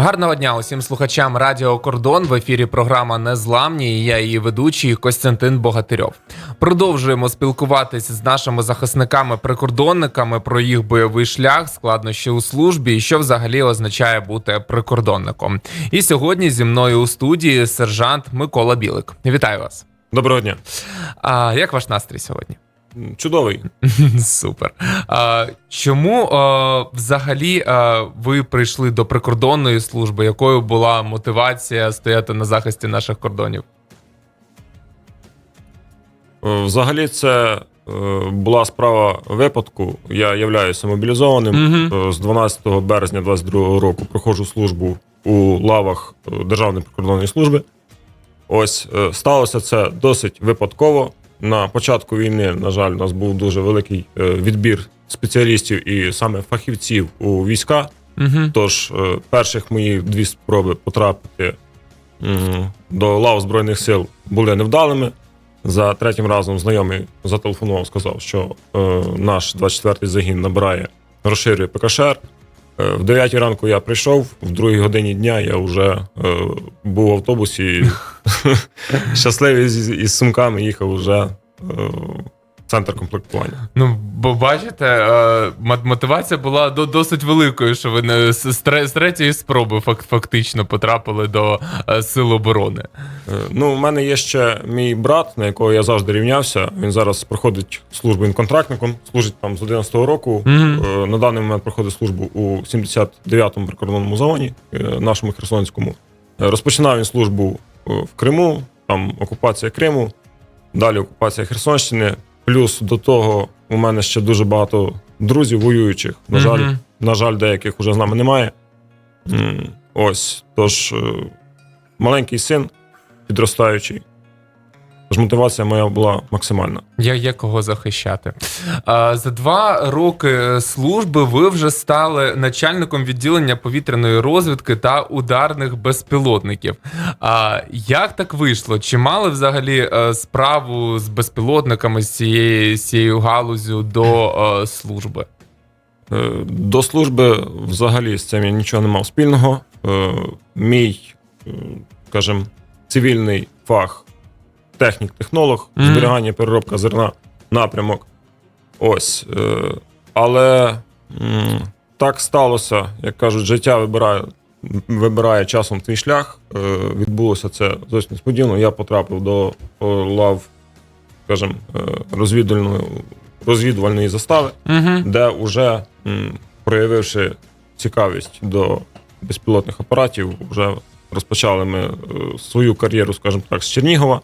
Гарного дня усім слухачам Радіо Кордон в ефірі програма Незламні. і Я її ведучий Костянтин Богатирьов. Продовжуємо спілкуватися з нашими захисниками-прикордонниками про їх бойовий шлях, складнощі у службі і що взагалі означає бути прикордонником. І сьогодні зі мною у студії сержант Микола Білик. Вітаю вас! Доброго дня. А як ваш настрій сьогодні? Чудовий. Супер. А, чому а, взагалі а, ви прийшли до прикордонної служби? Якою була мотивація стояти на захисті наших кордонів? Е, Взагалі, це е, була справа випадку. Я являюся мобілізованим. Е, З 12 березня 22 року проходжу службу у лавах Державної прикордонної служби. Ось сталося це досить випадково. На початку війни, на жаль, у нас був дуже великий е, відбір спеціалістів і саме фахівців у війська. Угу. Тож е, перших мої дві спроби потрапити до лав Збройних сил були невдалими. За третім разом знайомий зателефонував, сказав, що е, наш 24-й загін набирає, розширює ПКШР. Е, в 9 ранку я прийшов, в 2 годині дня я вже е, був в автобусі щасливий із, із сумками їхав вже е, центр комплектування. Ну, бо бачите, е, мотивація була досить великою, що ви не з, з тре- з третьої спроби фактично потрапили до е, сил оборони. Е, Ну, у мене є ще мій брат, на якого я завжди рівнявся. Він зараз проходить службу він контрактником, служить там з 11-го року. Е, На даний момент проходить службу у 79-му прикордонному загоні, нашому Херсонському. Розпочинав він службу в Криму, там окупація Криму, далі окупація Херсонщини. Плюс до того у мене ще дуже багато друзів воюючих. На жаль, Мгм. на жаль, деяких уже з нами немає. Ось. Тож, е, маленький син, підростаючий. Тож мотивація моя була максимальна. Я є кого захищати. А, За два роки служби ви вже стали начальником відділення повітряної розвідки та ударних безпілотників. А як так вийшло? Чи мали взагалі е, справу з безпілотниками з цією, з цією галузю до е, служби? Е, До служби взагалі з цим я нічого не мав спільного. Мій, скажімо, цивільний фах технік-технолог, Мгм. зберігання, переробка зерна, напрямок. Ось. е, Але м, так сталося, як кажуть, життя вибирає, вибирає часом твій шлях. Е, Відбулося це зовсім несподівано. Я потрапив до лав, скажімо, е, розвідувальної, розвідувальної застави Угу. де вже м, проявивши цікавість до безпілотних апаратів, вже розпочали ми свою кар'єру, скажімо так, з Чернігова,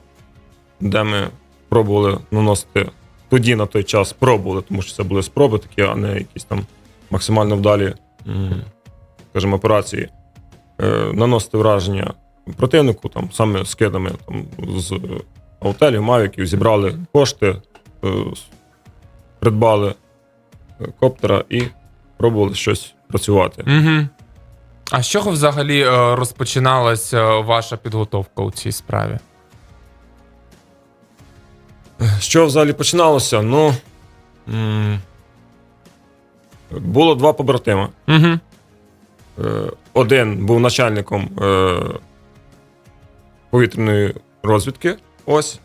де ми пробували наносити тоді на той час пробували, тому що це були спроби такі, а не якісь там максимально вдалі, скажімо, операції, е, наносити враження противнику, там саме скидами там, з аутелів, мавіків, зібрали кошти, е, придбали е, коптера і пробували щось працювати. А з чого взагалі е, розпочиналася ваша підготовка у цій справі? З чого взагалі починалося? Ну було два побратима. Угу. Один був начальником е, повітряної розвідки. Ось.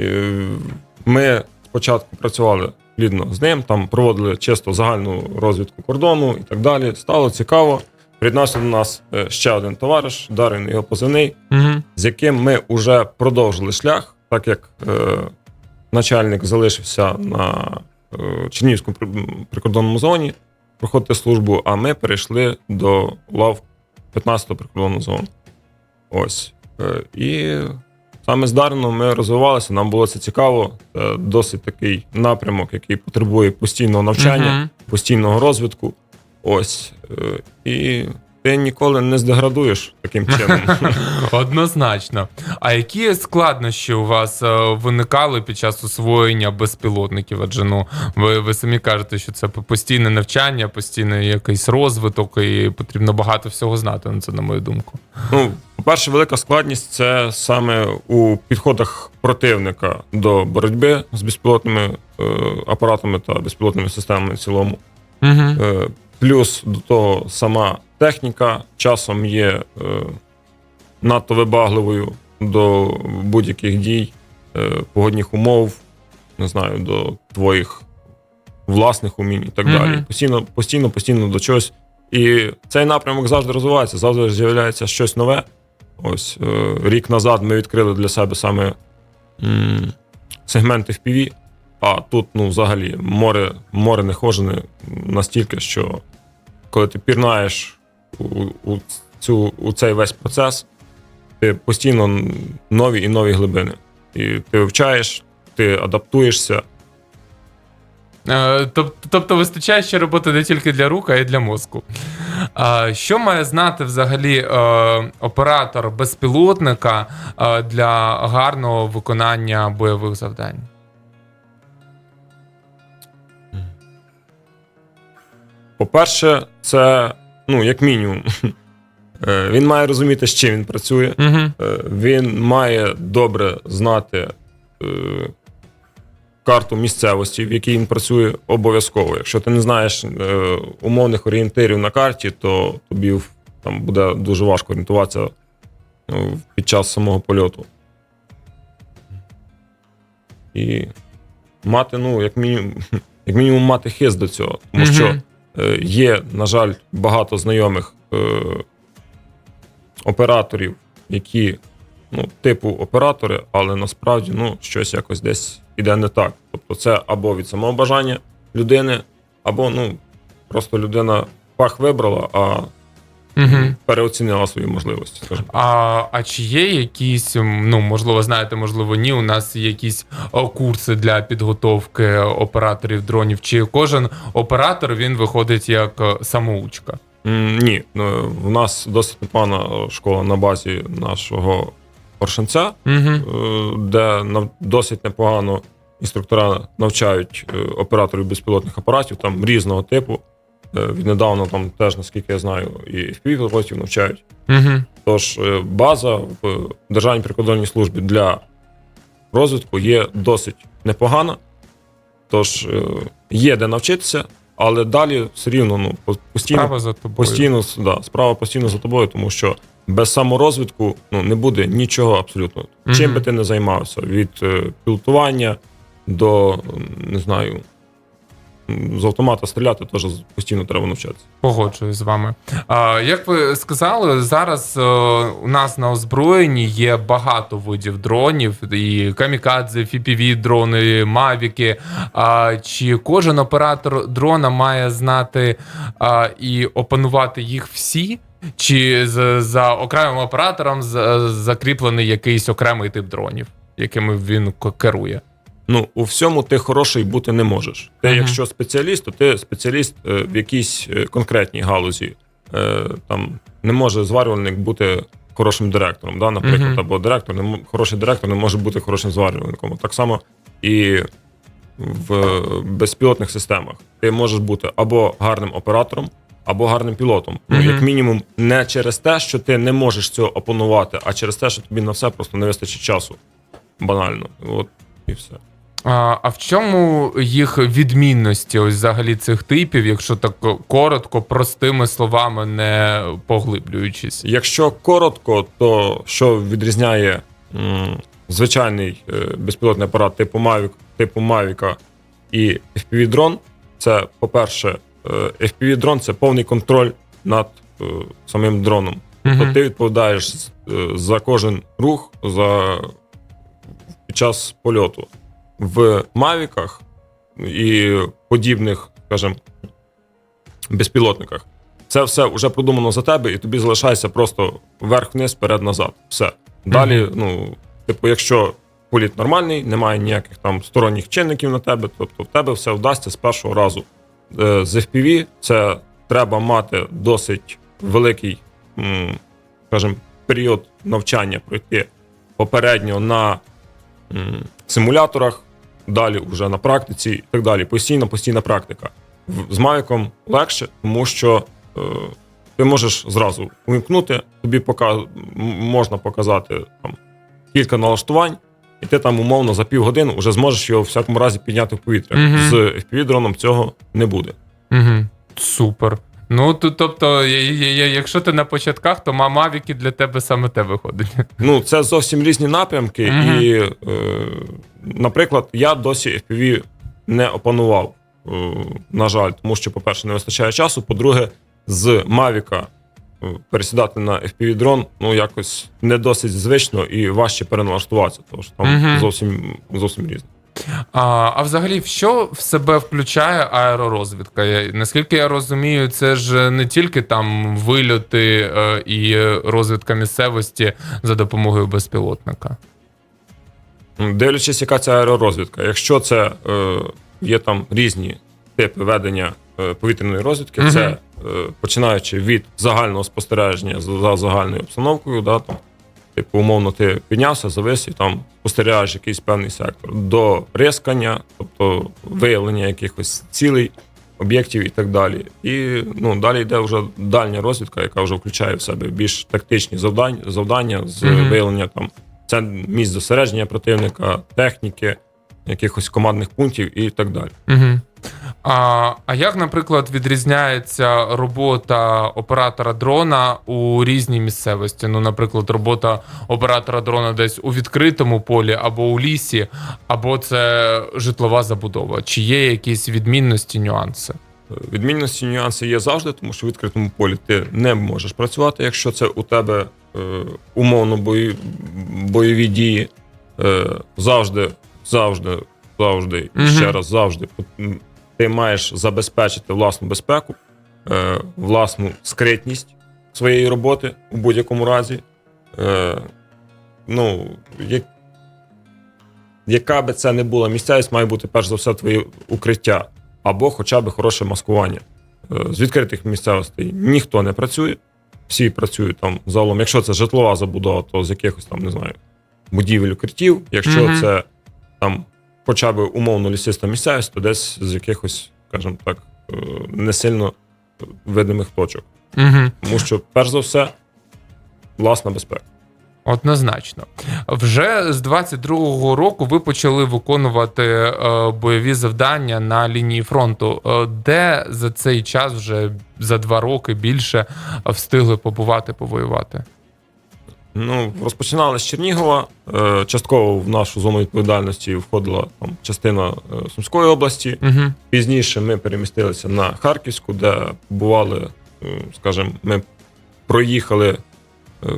Е, Ми спочатку працювали плідно з ним, там проводили чисто загальну розвідку кордону і так далі. Стало цікаво. Приєднався до нас ще один товариш, Дарин його позивний, Угу. з яким ми вже продовжили шлях, так як е, начальник залишився на е, Чернігівському прикордонному зоні проходити службу, а ми перейшли до лав 15-го прикордонного зону. Ось. Е, і саме з Дарином ми розвивалися, нам було це цікаво. Це досить такий напрямок, який потребує постійного навчання, Мгм. постійного розвитку. Ось. Е, і ти ніколи не здеградуєш таким чином. Однозначно. А які складнощі у вас е, виникали під час освоєння безпілотників? Адже ну ви, ви самі кажете, що це постійне навчання, постійний якийсь розвиток, і потрібно багато всього знати. Ну, це на мою думку. Ну, по-перше, велика складність це саме у підходах противника до боротьби з безпілотними е, апаратами та безпілотними системами в цілому. Угу. Е, плюс до того сама техніка часом є е, надто вибагливою до будь-яких дій, е, погодних умов, не знаю, до твоїх власних умінь і так Мгм. далі. Постійно, постійно, постійно до чогось. І цей напрямок завжди розвивається, завжди з'являється щось нове. Ось е, рік назад ми відкрили для себе саме м, сегменти FPV, а тут, ну, взагалі, море, море не хожене настільки, що коли ти пірнаєш у, у, цю, у цей весь процес, ти постійно нові і нові глибини. І ти вивчаєш, ти адаптуєшся. Е, Тобто вистачає ще роботи не тільки для рук, а й для мозку. Що має знати взагалі е, оператор безпілотника е, для гарного виконання бойових завдань? По-перше, це, ну, як мінімум, е, він має розуміти, з чим він працює. Угу. Він має добре знати е, карту місцевості, в якій він працює, обов'язково. Якщо ти не знаєш умовних орієнтирів на карті, то тобі там буде дуже важко орієнтуватися під час самого польоту. І мати, ну, як мінімум, як мінімум, мати хист до цього. Тому що Мгм. Е, Є, на жаль, багато знайомих е, операторів, які, ну, типу оператори, але насправді ну, щось якось десь іде не так. Тобто, це або від самого бажання людини, або ну, просто людина пах вибрала, а Угу. переоцінила свої можливості. скажімо. А, а чи є якісь, ну можливо, знаєте, можливо, ні. У нас є якісь курси для підготовки операторів дронів? Чи кожен оператор він виходить як е, самоучка? М, Ні, ну, в нас досить непогана школа на базі нашого Оршанця. Угу. е, де нав- досить непогано інструктора навчають е, операторів безпілотних апаратів там різного типу. Е, Віднедавна там теж, наскільки я знаю, і FPV-пілотів навчають. Угу. Тож е, база в Державній прикордонній службі для розвитку є досить непогана. Тож е, є де навчитися, але далі все рівно ну, постійно Справа за тобою. Постійно да, справа постійно за тобою, тому що без саморозвитку ну, не буде нічого абсолютно. Чим би ти не займався, від пілотування до не знаю, з автомата стріляти теж постійно треба навчатися. Погоджуюсь з вами. А, як ви сказали, зараз е, у нас на озброєнні є багато видів дронів, і камікадзе, fpv дрони, мавіки. А, чи кожен оператор дрона має знати а, і опанувати їх всі? Чи з, за окремим оператором закріплений якийсь окремий тип дронів, якими він керує? Ну, у всьому ти хороший бути не можеш. Ти, Мгм. якщо спеціаліст, то ти спеціаліст е, в якійсь е, конкретній галузі. Е, Там не може зварювальник бути хорошим директором, да, наприклад, Мгм. або директор, не хороший директор не може бути хорошим зварювальником. Так само і в безпілотних системах. Ти можеш бути або гарним оператором, або гарним пілотом. Ну, Мгм. як мінімум, не через те, що ти не можеш цього опанувати, а через те, що тобі на все просто не вистачить часу. Банально. От і все. А, а в чому їх відмінності, ось взагалі цих типів, якщо так коротко, простими словами, не поглиблюючись? Якщо коротко, то що відрізняє м, звичайний е, безпілотний апарат типу Mavic, типу Mavic і FPV-дрон, це, по-перше, е, FPV-дрон це повний контроль над е, самим дроном. Тобто ти відповідаєш е, за кожен рух за під час польоту. В Мавіках і подібних, скажімо, безпілотниках. Це все вже продумано за тебе, і тобі залишається просто вверх-вниз, вперед-назад. Все. Далі, ну, типу, якщо політ нормальний, немає ніяких там сторонніх чинників на тебе, тобто в тебе все вдасться з першого разу. Е, З FPV це треба мати досить великий, скажімо, період навчання пройти попередньо на симуляторах, далі вже на практиці і так далі. Постійна, постійна практика. З Мавіком легше, тому що е, ти можеш зразу увімкнути, тобі пока, можна показати там, кілька налаштувань, і ти там умовно за півгодини вже зможеш його в всякому разі підняти в повітря. Мгм. З FPV-дроном цього не буде. Угу. Супер. Ну, тут, тобто, я- я- я- якщо ти на початках, то ма- мавіки для тебе саме те виходить. Ну, це зовсім різні напрямки, Мгм. і, е, наприклад, я досі FPV не опанував, е, на жаль, тому що, по-перше, не вистачає часу. По-друге, з Мавіка е, пересідати на FPV дрон ну якось не досить звично і важче переналаштуватися, тому що там Мгм. зовсім, зовсім різне. А, а взагалі, що в себе включає аеророзвідка? Я, наскільки я розумію, це ж не тільки там вильоти е, і розвідка місцевості за допомогою безпілотника. Дивлячись, яка це аеророзвідка. Якщо це е, є там різні типи ведення е, повітряної розвідки, Мгм. це е, починаючи від загального спостереження за, за загальною обстановкою, да, там, типу, умовно, ти піднявся, завис і там спостерігаєш якийсь певний сектор, до рискання, тобто виявлення якихось цілей, об'єктів і так далі. І ну, далі йде вже дальня розвідка, яка вже включає в себе більш тактичні завдання, завдання з Мгм. виявлення там це місць зосередження противника, техніки, якихось командних пунктів і так далі. Угу. А, а як, наприклад, відрізняється робота оператора дрона у різній місцевості? Ну, наприклад, робота оператора дрона десь у відкритому полі або у лісі, або це житлова забудова? Чи є якісь відмінності, нюанси? Відмінності нюанси є завжди, тому що в відкритому полі ти не можеш працювати, якщо це у тебе е, умовно бої, бойові дії. Е, завжди, завжди, завжди, і ще раз, завжди ти маєш забезпечити власну безпеку, е, власну скритність своєї роботи у будь-якому разі. Е, ну, як, яка би це не була місцевість, має бути перш за все твоє укриття або хоча б хороше маскування. Е, З відкритих місцевостей ніхто не працює, всі працюють там загалом. Якщо це житлова забудова, то з якихось там, не знаю, будівель укриттів. Якщо Мгм. це там хоча б умовно лісиста місцевість, то десь з якихось, скажімо так, е, не сильно видимих точок. Угу. Тому що, перш за все, власна безпека. Однозначно. Вже з 22-го року ви почали виконувати е, бойові завдання на лінії фронту. Е, де за цей час, вже за два роки більше, встигли побувати, повоювати? Ну, розпочинали з Чернігова. Е, Частково в нашу зону відповідальності входила там частина е, Сумської області. Угу. Пізніше ми перемістилися на Харківську, де побували, е, скажімо, ми проїхали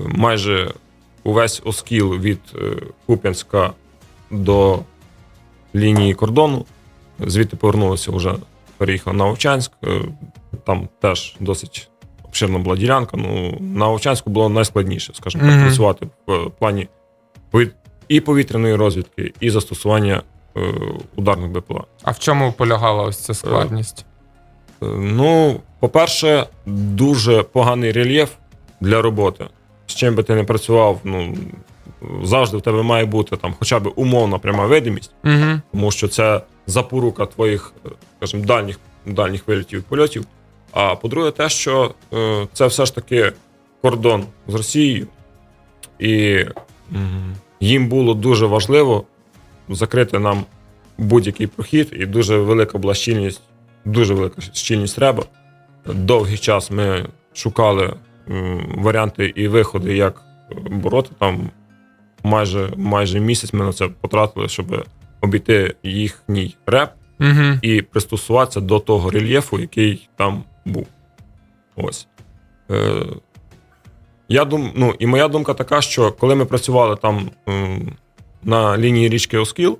майже увесь оскіл від Куп'янська до лінії кордону. Звідти повернулися вже, переїхали на Овчанськ. Там теж досить обширна була ділянка. Ну, на Овчанську було найскладніше, скажімо так, Мгм. працювати в е, плані і повітряної розвідки, і застосування е, ударних БПЛА. А в чому полягала ось ця складність? Е, Ну, по-перше, дуже поганий рельєф для роботи. З чим би ти не працював, ну завжди в тебе має бути там хоча б умовна пряма видимість, Угу. тому що це запорука твоїх, е, скажімо, дальніх, дальніх вилітів і польотів. А по-друге, те, що е, це все ж таки кордон з Росією, і їм було дуже важливо закрити нам будь-який прохід, і дуже велика була щільність, дуже велика щільність реба. Довгий час ми шукали м, варіанти і виходи, як бороти там. Майже, майже місяць ми на це потратили, щоб обійти їхній реп Угу. і пристосуватися до того рельєфу, який там був. Ось. Е, я дум, ну, і моя думка така, що коли ми працювали там на лінії річки Оскіл,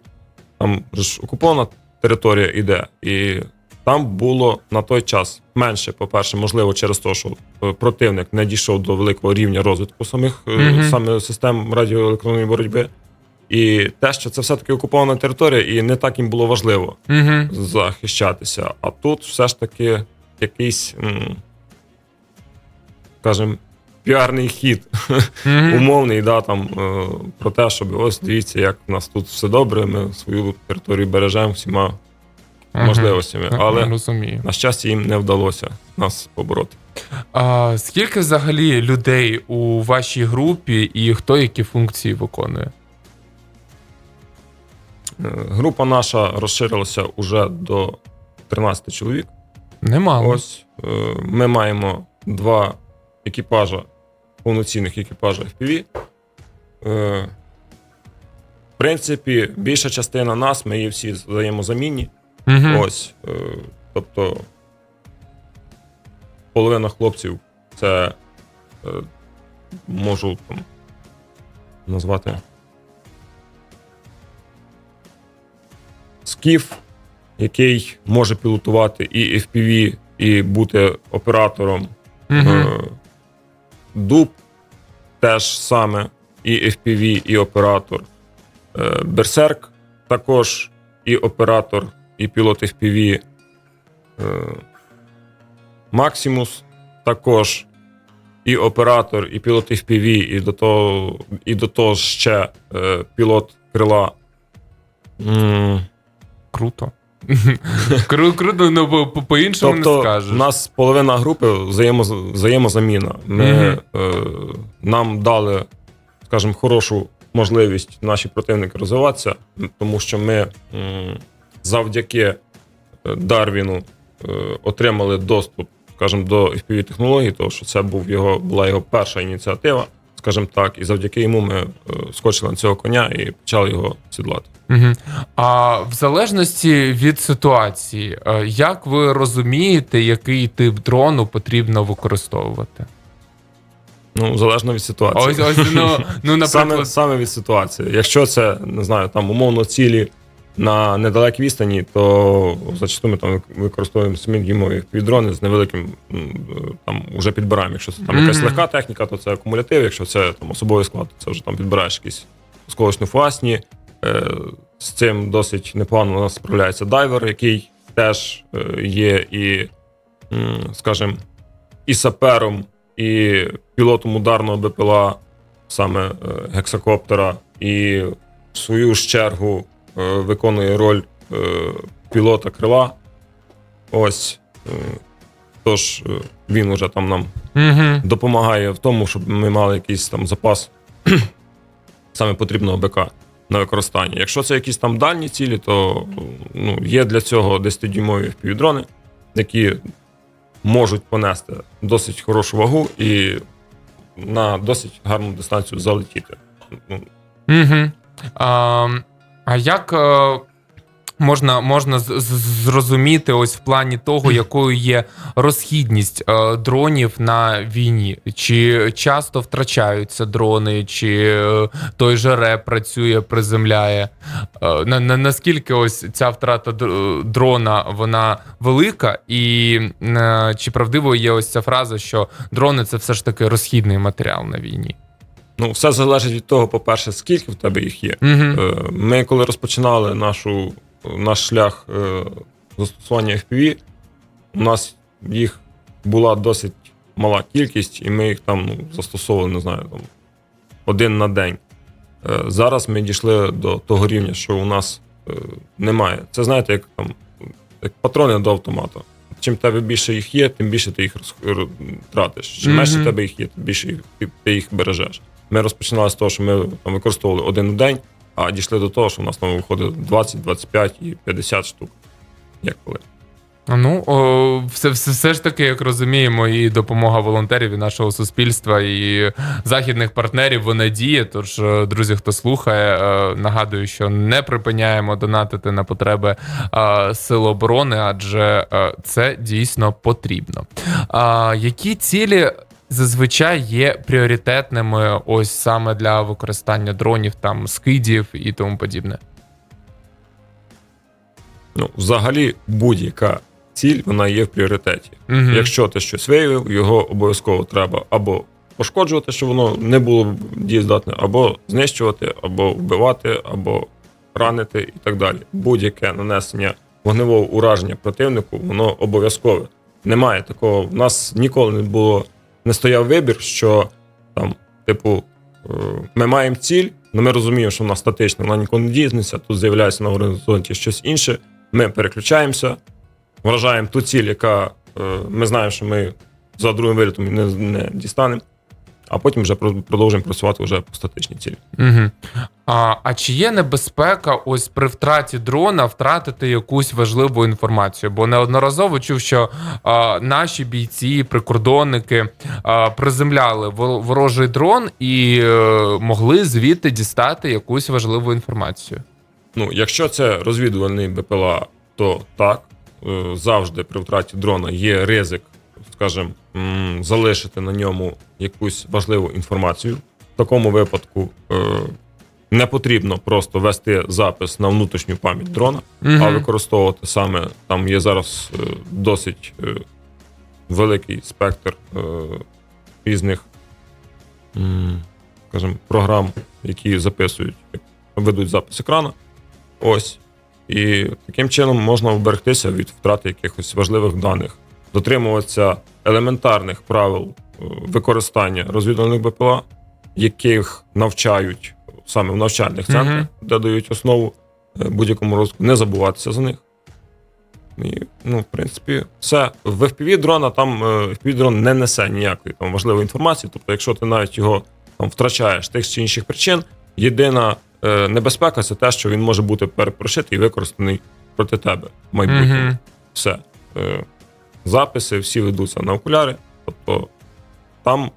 там ж окупована територія іде, і там було на той час менше, по-перше, можливо, через те, що е, противник не дійшов до великого рівня розвитку самих е, Мгм. саме систем радіоелектронної боротьби. І те, що це все-таки окупована територія, і не так їм було важливо Угу. захищатися. А тут все ж таки якийсь, скажімо, піарний хід умовний, да, там, е, про те, щоб ось дивіться, як у нас тут все добре, ми свою територію бережемо всіма можливостями. Але, розумію. на щастя, їм не вдалося нас побороти. А, скільки взагалі людей у вашій групі і хто які функції виконує? Е, Група наша розширилася уже до 13 чоловік. Немало. Ось е, ми маємо два екіпажа, повноцінних екіпажа FPV. Е, в принципі, більша частина нас, ми є всі взаємозамінні. Угу. Ось. Е, тобто половина хлопців це можу там назвати скіф, який може пілотувати і FPV, і бути оператором. Угу. Е, Дуб теж саме і FPV, і оператор. Е, Берсерк також і оператор, і пілот FPV. Е, Максимус також і оператор, і пілот FPV, і до того, і до того ще е, пілот крила. М, Круто. Кру, круто, ну по- по- по-іншому не Тобто, скажеш. у нас половина групи взаємоз, взаємозаміна. Ми, е, нам дали, скажімо, хорошу можливість наші противники розвиватися, тому що ми м, завдяки е, Дарвіну е, отримали доступ, скажімо, до fpv технологій, тому що це був його, була його перша ініціатива, скажімо так, і завдяки йому ми е, скочили на цього коня і почали його сідлати. Угу. А в залежності від ситуації, е, як ви розумієте, який тип дрону потрібно використовувати? Ну, залежно від ситуації. Ось, ось, ну, ну наприклад, Саме, саме від ситуації. Якщо це, не знаю, там умовно цілі на недалекій відстані, то зачасту ми там використовуємо самі дрони з невеликим там уже підбираємо. Якщо це там якась легка техніка, то це акумулятив. Якщо це там особовий склад, то це вже там підбираєш якісь осколочно фуасні. Е, з цим досить непогано у нас справляється дайвер, який теж е, є і, скажімо, і сапером, і пілотом ударного БПЛА, саме е, гексакоптера, і в свою ж чергу виконує роль е, пілота крила. Ось. е, Тож е, він уже там нам угу. допомагає в тому, щоб ми мали якийсь там запас саме потрібного БК на використання. Якщо це якісь там дальні цілі, то ну, є для цього 10-дюймові впівдрони, які можуть понести досить хорошу вагу і на досить гарну дистанцію залетіти. Угу. А, а як е, можна, можна зрозуміти ось в плані того, якою є розхідність е, дронів на війні? Чи часто втрачаються дрони, чи е, той же РЕП працює, приземляє? Е, на, на, наскільки ось ця втрата дрона вона велика? І е, чи правдиво є ось ця фраза, що дрони це все ж таки розхідний матеріал на війні? Ну, все залежить від того, по-перше, скільки в тебе їх є. Угу. Е, Ми коли розпочинали нашу, наш шлях е, застосування FPV, у нас їх була досить мала кількість, і ми їх там ну, застосовували, не знаю, там, один на день. Е, Зараз ми дійшли до того рівня, що у нас е, немає. Це знаєте, як там як патрони до автомата. Чим в тебе більше їх є, тим більше ти їх тратиш. Чим менше в тебе їх є, тим більше їх, ти- ти їх бережеш. Ми розпочинали з того, що ми використовували один день, а дійшли до того, що у нас там виходить 20, 25 і 50 штук. Як коли. Ну, о, все, все, все ж таки, як розуміємо, і допомога волонтерів і нашого суспільства, і західних партнерів вона діє. Тож, е, друзі, хто слухає, е, нагадую, що не припиняємо донатити на потреби е, сил оборони, адже це дійсно потрібно. А які цілі зазвичай є пріоритетними, ось саме для використання дронів, там скидів і тому подібне? Ну, взагалі, будь-яка ціль вона є в пріоритеті. Мгм. Якщо ти щось виявив, його обов'язково треба або пошкоджувати, щоб воно не було дієздатне, або знищувати, або вбивати, або ранити і так далі. Будь-яке нанесення вогневого ураження противнику, воно обов'язкове. Немає такого. У нас ніколи не було, не стояв вибір, що там, типу, е, ми маємо ціль, але ми розуміємо, що вона статична, вона ніколи не дізнеться, тут з'являється на горизонті щось інше. Ми переключаємося, вражаємо ту ціль, яка е, ми знаємо, що ми за другим вилітом не, не дістанемо. А потім вже про- продовжуємо працювати вже по статичній цілі. Угу. А, а чи є небезпека ось при втраті дрона втратити якусь важливу інформацію? Бо неодноразово чув, що а, наші бійці, прикордонники а, приземляли вор- ворожий дрон і е, могли звідти дістати якусь важливу інформацію. Ну, якщо це розвідувальний БПЛА, то так. Е, Завжди при втраті дрона є ризик, скажімо, залишити на ньому якусь важливу інформацію. В такому випадку е, не потрібно просто вести запис на внутрішню пам'ять дрона, а використовувати саме там є зараз е, досить е, великий спектр різних, скажімо, програм, які записують, ведуть запис екрану. Ось. І таким чином можна вберегтися від втрати якихось важливих даних, дотримуватися елементарних правил е, використання розвідувальних БПЛА, яких навчають саме в навчальних центрах, Мгм. де дають основу е, будь-якому розвитку, не забуватися за них. І, ну, в принципі, все. В FPV дрона там е, FPV дрон не несе ніякої там важливої інформації. Тобто, якщо ти навіть його там втрачаєш тих чи інших причин, єдина е, небезпека це те, що він може бути перепрошитий і використаний проти тебе в майбутньому. Мгм. Все. Е, записи всі ведуться на окуляри. Тобто там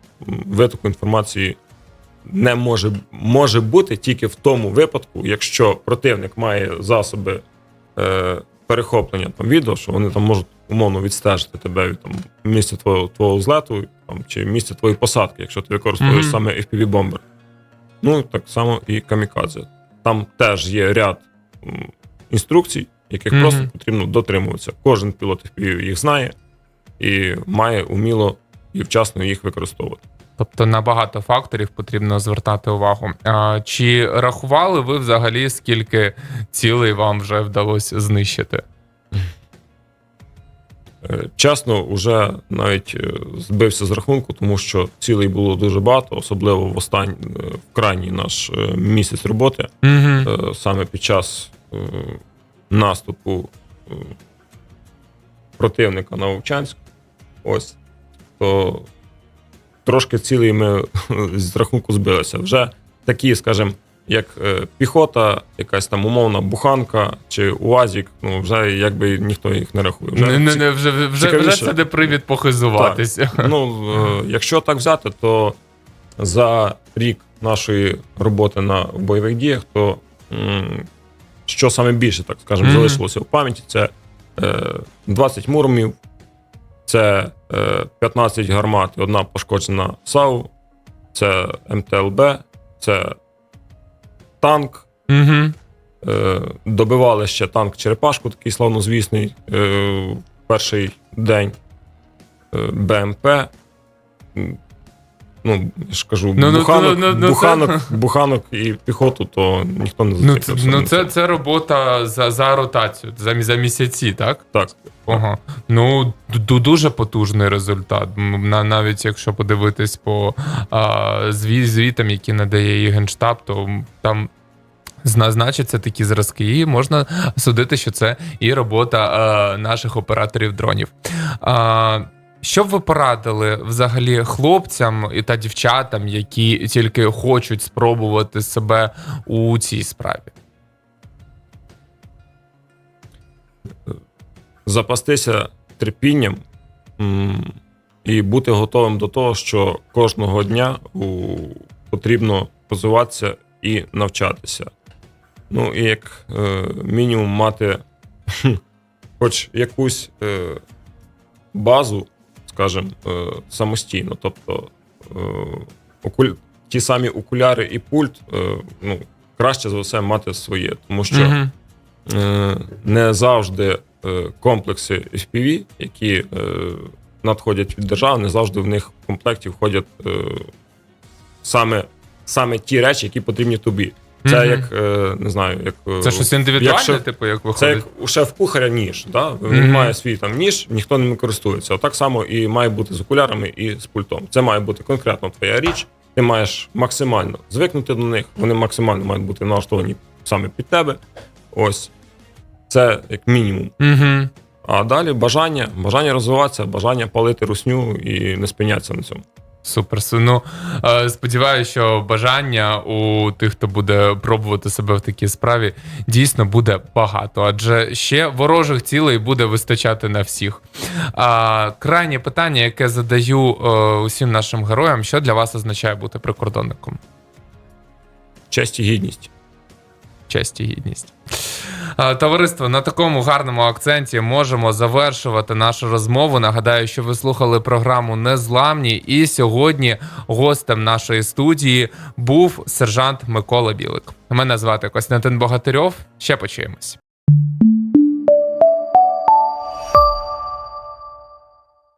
витоку інформації не може, може бути тільки в тому випадку, якщо противник має засоби е, перехоплення там, відео, що вони там можуть умовно відстежити тебе від там, місця твого, твого злету там, чи місця твоєї посадки, якщо ти використовуєш Мгм. саме FPV-бомбер. Ну, так само і камікадзе. Там теж є ряд інструкцій, яких Мгм. просто потрібно дотримуватися. Кожен пілот FPV їх знає і має уміло і вчасно їх використовувати. Тобто на багато факторів потрібно звертати увагу. А, чи рахували ви взагалі, скільки цілей вам вже вдалося знищити? Е, Чесно, вже навіть е, збився з рахунку, тому що цілей було дуже багато, особливо в останній в крайній наш е, місяць роботи, Угу. е, саме під час е, наступу е, противника на Вовчанськ. Ось то трошки цілей ми з рахунку збилися. Вже такі, скажімо, як е, піхота, якась там умовна буханка чи УАЗік, ну вже якби ніхто їх не рахує. Вже Не, не, не, вже, вже, вже це не привід похизуватися. Ну, е, якщо так взяти, то за рік нашої роботи на бойових діях, то що саме більше, так скажемо, Мгм. залишилося в пам'яті, це е, 20 мурмів, це е, 15 гармат і одна пошкоджена САУ, це МТЛБ, це танк. Угу. Е, добивали ще танк Черепашку, такий славнозвісний, е, перший день е, БМП. Ну, я ж кажу, Ну, ну, буханок, ну, ну, ну, буханок, буханок і піхоту, то ніхто не Ну, це, ну це, це робота за, за ротацію, за, за місяці, так? Так. Ага. Ну, ду- дуже потужний результат. Навіть якщо подивитись по а, зві, звітам, які надає і Генштаб, то там значаться такі зразки, і можна судити, що це і робота а, наших операторів дронів. А, що б ви порадили взагалі хлопцям і та дівчатам, які тільки хочуть спробувати себе у цій справі? Запастися терпінням і бути готовим до того, що кожного дня потрібно розвиватися і навчатися. Ну і як е, мінімум мати хоч якусь е, базу, скажімо, е, самостійно. Тобто е, окуль... ті самі окуляри і пульт, е, ну, краще за все мати своє, тому що е, не завжди комплекси FPV, які надходять від держави, не завжди в них в комплекті входять саме, саме ті речі, які потрібні тобі. Це Мгм. як е, не знаю, як е, Це щось індивідуальне, якщо- типу, як це як у шеф-кухаря ніж. Да? Він Мгм. має свій там ніж, ніхто ним не користується. Отак само і має бути з окулярами і з пультом. Це має бути конкретно твоя річ. Ти маєш максимально звикнути до них, вони максимально мають бути налаштовані саме під тебе. Ось це як мінімум. Угу. А далі бажання, бажання розвиватися, бажання палити русню і не спинятися на цьому. Супер. Су- Ну, е, сподіваюся, що бажання у тих, хто буде пробувати себе в такій справі, дійсно буде багато, адже ще ворожих цілей буде вистачати на всіх. А, крайнє питання, яке задаю е, усім нашим героям: що для вас означає бути прикордонником? Честь і гідність. честь і гідність. Е, Товариство, на такому гарному акценті можемо завершувати нашу розмову. Нагадаю, що ви слухали програму Незламні, і сьогодні гостем нашої студії був сержант Микола Білик. Мене звати Костянтин Богатирьов. Ще почуємось.